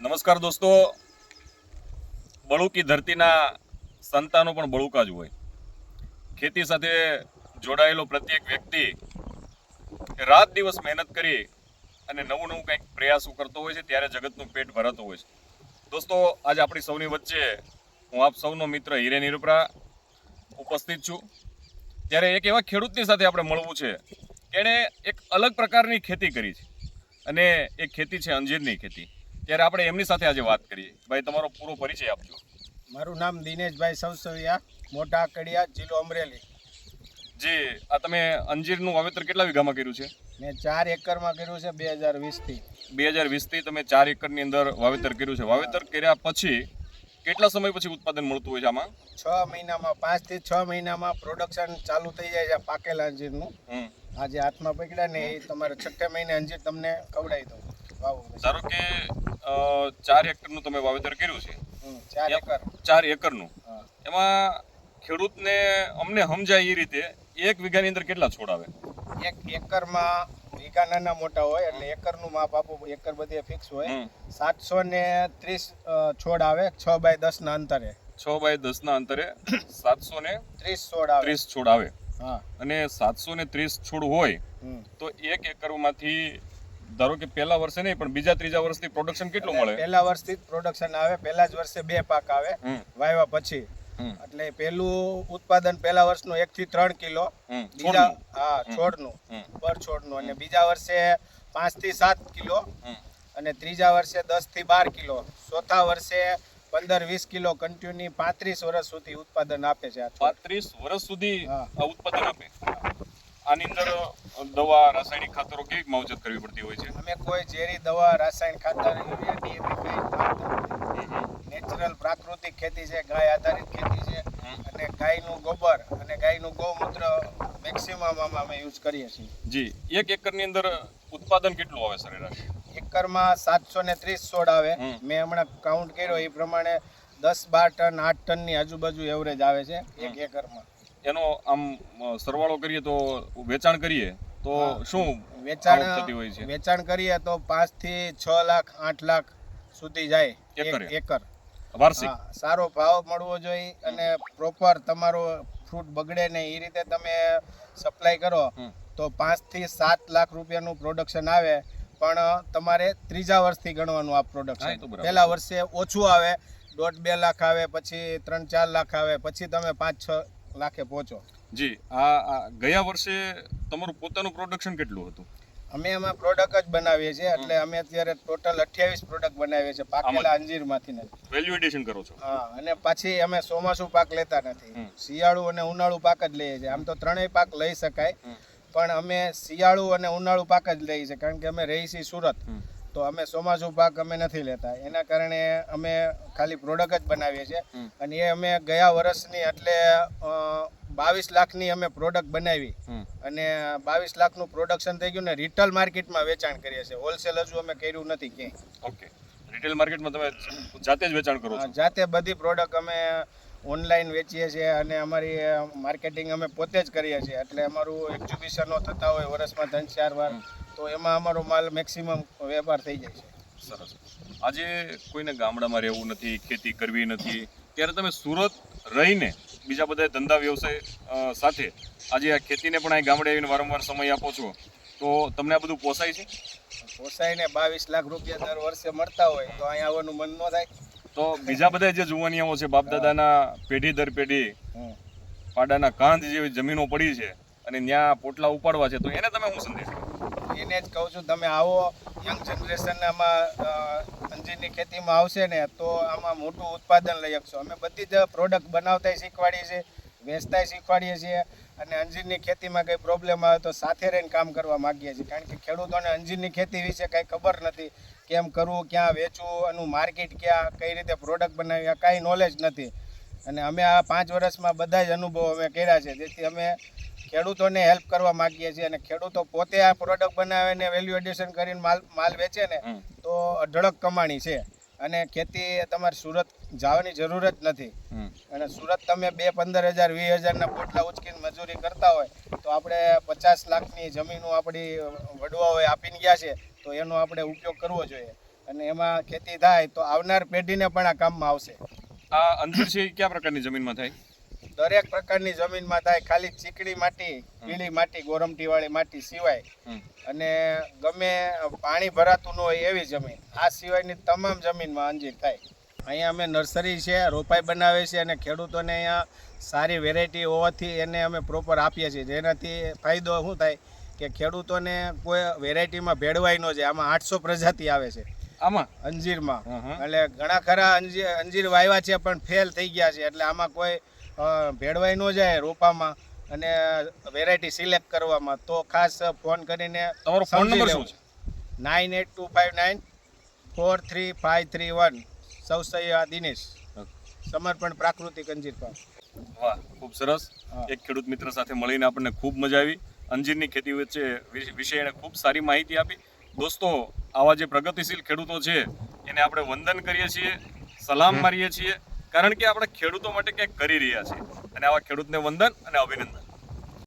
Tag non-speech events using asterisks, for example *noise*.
નમસ્કાર દોસ્તો. બળુકી ધરતીના સંતાનો પણ બળુકા જ હોય. ખેતી સાથે જોડાયેલો પ્રત્યેક વ્યક્તિ રાત દિવસ મહેનત કરી અને નવું નવું કંઈક પ્રયાસો કરતો હોય છે, ત્યારે જગતનું પેટ ભરાતું હોય છે. દોસ્તો, આજે આપણી સૌની વચ્ચે હું આપ સૌનો મિત્ર હિરે નિરૂપરા ઉપસ્થિત છું. ત્યારે એક એવા ખેડૂતની સાથે આપણે મળવું છે. એણે એક અલગ પ્રકારની ખેતી કરી છે. અને એ ખેતી છે અંજીરની ખેતી. ત્યારે આપણે એમની સાથે આજે વાત કરીએ. ભાઈ તમારો પૂરો પરિચય આપજો. મારું નામ દિનેશભાઈ સવસવિયા મોટા કડિયા જિલ્લો અમરેલી. જી આ તમે અંજીરનું વાવેતર કેટલા વીઘામાં કર્યું છે? મેં ચાર એકરમાં કર્યું છે બે હજાર વીસથી. બે હજાર વીસથી તમે ચાર એકરની અંદર વાવેતર કર્યું છે. વાવેતર કર્યા પછી કેટલા સમય પછી ઉત્પાદન મળતું હોય છે આમાં? છ મહિનામાં પાંચથી છ મહિનામાં પ્રોડક્શન ચાલુ થઈ જાય છે પાકેલા અંજીરનું. આજે હાથમાં પકડ્યા ને એ તમારે છઠ્ઠે મહિને અંજીર તમને ખવડાવી દઉં. ધારો કે ચાર એકરનું તમે વાવેતર કર્યું છે. ચાર એકર. એકરનું. એમાં ખેડૂતને અમને સમજાય એ રીતે એક વીઘાની અંદર કેટલા છોડ આવે? એક એકરમાં વીઘા નાના મોટા હોય એટલે એકરનું માપ આપો એકર બધે ફિક્સ હોય. સાતસો ને ત્રીસ છોડ આવે છ બાય દસના અંતરે. છ બાય દસના અંતરે સાતસો ને *coughs* ત્રીસ છોડ આવે. ત્રીસ છોડ આવે. હા. અને સાતસો ને ત્રીસ છોડ હોય તો એક એકરમાંથી ધારો કે પહેલા વર્ષે નહીં પણ બીજા ત્રીજા વર્ષથી પ્રોડક્શન કેટલું મળે? પહેલા વર્ષથી પ્રોડક્શન આવે પહેલા જ વર્ષે બે પાક આવે વાવ્યા પછી. એટલે પહેલું ઉત્પાદન પહેલા વર્ષનું એક થી ત્રણ કિલો બીજા હા છોડનું પર છોડનું. અને બીજા વર્ષે પાંચથી સાત કિલો અને ત્રીજા વર્ષે દસથી બાર કિલો. ચોથા વર્ષે પંદર વીસ કિલો કન્ટિન્યુ પાંત્રીસ વર્ષ સુધી ઉત્પાદન આપે છે પાંત્રીસ વર્ષ સુધી ઉત્પાદન આપે? આની અંદર દવા રાસાયણિક ખાતરો કેવી માવજત કરવી પડતી હોય છે? અમે કોઈ ઝેરી દવા રાસાયણિક ખાતર યુરિયા ડીએપી કંઈ નેચરલ પ્રાકૃતિક ખેતી છે ગાય આધારિત ખેતી છે. અને ગાયનું ગોબર અને ગાયનું ગૌમૂત્ર મેક્સિમમ આમાં અમે યુઝ કરીએ છીએ. જી એક એકરની અંદર ઉત્પાદન કેટલું આવે સરેરાશ? એકરમાં સાતસો ને ત્રીસ છોડ આવે. મેં હમણાં કાઉન્ટ કર્યો એ પ્રમાણે દસ બાર ટન આઠ ટનની આજુબાજુ એવરેજ આવે છે એક એકરમાં. એનો આમ સરવાળો કરીએ તો વેચાણ કરીએ તો શું વેચાણ થતી હોય છે? વેચાણ કરીએ તો પાંચથી છ લાખ આઠ લાખ સુધી જાય એકર? વાર્ષિક? સારો ભાવ મળવો જોઈએ અને પ્રોપર તમારો ફ્રૂટ બગડે નહીં એ રીતે તમે સપ્લાય કરો તો પાંચથી સાત લાખ રૂપિયાનું પ્રોડક્શન આવે પણ તમારે ત્રીજા વર્ષથી ગણવાનું આ પ્રોડક્શન. પહેલા વર્ષે ઓછું આવે દોઢ બે લાખ આવે પછી ત્રણ ચાર લાખ આવે પછી તમે પાંચ છ લાખે પહોંચો જી આ ગયા વર્ષે તમારું પોતાનું પ્રોડક્શન કેટલું હતું? અમે એમાં પ્રોડક્ટ જ બનાવીએ છીએ એટલે અમે અત્યારે ટોટલ અઠ્યાવીસ પ્રોડક્ટ બનાવીએ છીએ પાકેલા અંજીરમાંથી જ વેલ્યુ એડિશન કરો છો? હા અને પછી અમે ચોમાસું પાક લેતા નથી. શિયાળુ અને ઉનાળુ પાક જ લઈએ છીએ. આમ તો ત્રણેય પાક લઈ શકાય. પણ અમે શિયાળુ અને ઉનાળુ પાક જ લઈએ છીએ કારણ કે અમે રહી છીએ સુરત. તો અમે ચોમાસું પાક અમે નથી લેતા. એના કારણે અમે ખાલી પ્રોડક્ટ જ બનાવીએ છીએ. અને એ અમે ગયા વર્ષની એટલે બાવીસ લાખની અમે પ્રોડક્ટ બનાવી. અને બાવીસ લાખનું પ્રોડક્શન થઈ ગયું ને રિટેલ માર્કેટમાં વેચાણ કરીએ છીએ. હોલસેલ હજુ અમે કર્યું નથી ક્યાંય. ઓકે રિટેલ માર્કેટમાં તમે જાતે જ વેચાણ કરો જાતે બધી પ્રોડક્ટ અમે ઓનલાઈન વેચીએ છીએ અને અમારી માર્કેટિંગ અમે પોતે જ કરીએ છીએ. એટલે અમારું એક્ઝિબિશનો થતા હોય વર્ષમાં ત્રણ ચાર વાર તો એમાં અમારો માલ મેક્સિમમ વેપાર થઈ જાય છે. સરસ. આજે કોઈને ગામડામાં રહેવું નથી ખેતી કરવી નથી ત્યારે તમે સુરત રહીને બીજા બધા ધંધા વ્યવસાય સાથે આજે આ ખેતીને પણ અહીં ગામડે આવીને વારંવાર સમય આપો છો તો તમને આ બધું પોસાય છે? પોસાઈને બાવીસ લાખ રૂપિયા દર વર્ષે મળતા હોય તો અહીંયા આવવાનું મન ન થાય. તો બીજા બધા જે જુવાનિયાઓ છે બાપ દાદાના પેઢી દર પેઢી. પાડાના કાંધ જેવી જમીનો પડી છે અને ત્યાં પોટલા ઉપાડવા છે તો એને તમે હું સંદેશ એને જ કહું છું તમે આવો યંગ જનરેશન આમાં અંજીરની ખેતીમાં આવશે ને તો આમાં મોટું ઉત્પાદન લઈ શકશો. અમે બધી જ પ્રોડક્ટ બનાવતા શીખવાડીએ છીએ. વેચતાય શીખવાડીએ છીએ અને અંજીરની ખેતીમાં કંઈ પ્રોબ્લેમ આવે તો સાથે રહીને કામ કરવા માગીએ છીએ. કારણ કે ખેડૂતોને અંજીરની ખેતી વિશે કાંઈ ખબર નથી કેમ કરવું ક્યાં વેચવું એનું માર્કેટ ક્યાં કઈ રીતે પ્રોડક્ટ બનાવી આ કાંઈ નોલેજ નથી. અને અમે આ પાંચ વર્ષમાં બધા જ અનુભવો અમે કર્યા છે. જેથી અમે ખેડૂતોને હેલ્પ કરવા માગીએ છીએ અને ખેડૂતો પોતે આ પ્રોડક્ટ બનાવીને વેલ્યુ એડિશન કરીને માલ માલ વેચે ને તો અઢળક કમાણી છે. અને ખેતી તમારે સુરત જવાની જરૂર જ નથી. અને સુરત તમે બે પંદર હજાર વીસ હજારના પોટલા ઉચકીને મજૂરી કરતા હોય તો આપણે પચાસ લાખની જમીનો આપણી વડવાઓએ આપીને ગયા છે તો એનો આપણે ઉપયોગ કરવો જોઈએ. અને એમાં ખેતી થાય તો આવનાર પેઢીને પણ આ કામમાં આવશે. આ અંતરસિંહ છે કયા પ્રકારની જમીનમાં થાય? દરેક પ્રકારની જમીનમાં થાય ખાલી ચીકડી માટી પીળી માટી ગોરમટી વાળી માટી સિવાય. અને ગમે પાણી ભરાતું ન હોય એવી જમીન. આ સિવાયની તમામ જમીનમાં અંજીર થાય. અહીંયા અમે નર્સરી છે રોપાઈ બનાવે છે અને ખેડૂતોને અહીંયા સારી વેરાયટી હોવાથી એને અમે પ્રોપર આપીએ છીએ. જેનાથી ફાયદો શું થાય કે ખેડૂતોને કોઈ વેરાયટીમાં ભેળવાય ન જાય. આમાં આઠસો પ્રજાતિ આવે છે. આમાં? અંજીરમાં. એટલે ઘણા ખરા અંજીર અંજીર વાવ્યા છે પણ ફેલ થઈ ગયા છે. એટલે આમાં કોઈ ભેળવાઈ ન જાય રોપામાં અને વેરાયટી સિલેક્ટ કરવામાં. તો ખાસ ફોન કરીને તમારો ફોન નંબર શું છે? Nine eight two five nine four three five three one. સૌસૈયા Dinesh. સમર્પણ પ્રાકૃતિક અંજીર પાક. વાહ ખૂબ સરસ. એક ખેડૂત મિત્ર સાથે મળીને આપણને ખૂબ મજા આવી. અંજીરની ખેતી વચ્ચે વિશે એણે ખૂબ સારી માહિતી આપી. દોસ્તો આવા જે પ્રગતિશીલ ખેડૂતો છે એને આપણે વંદન કરીએ છીએ સલામ મારીએ છીએ કારણ કે આપણે ખેડૂતો માટે કંઈક કરી રહ્યા છીએ. અને આવા ખેડૂતને વંદન અને અભિનંદન.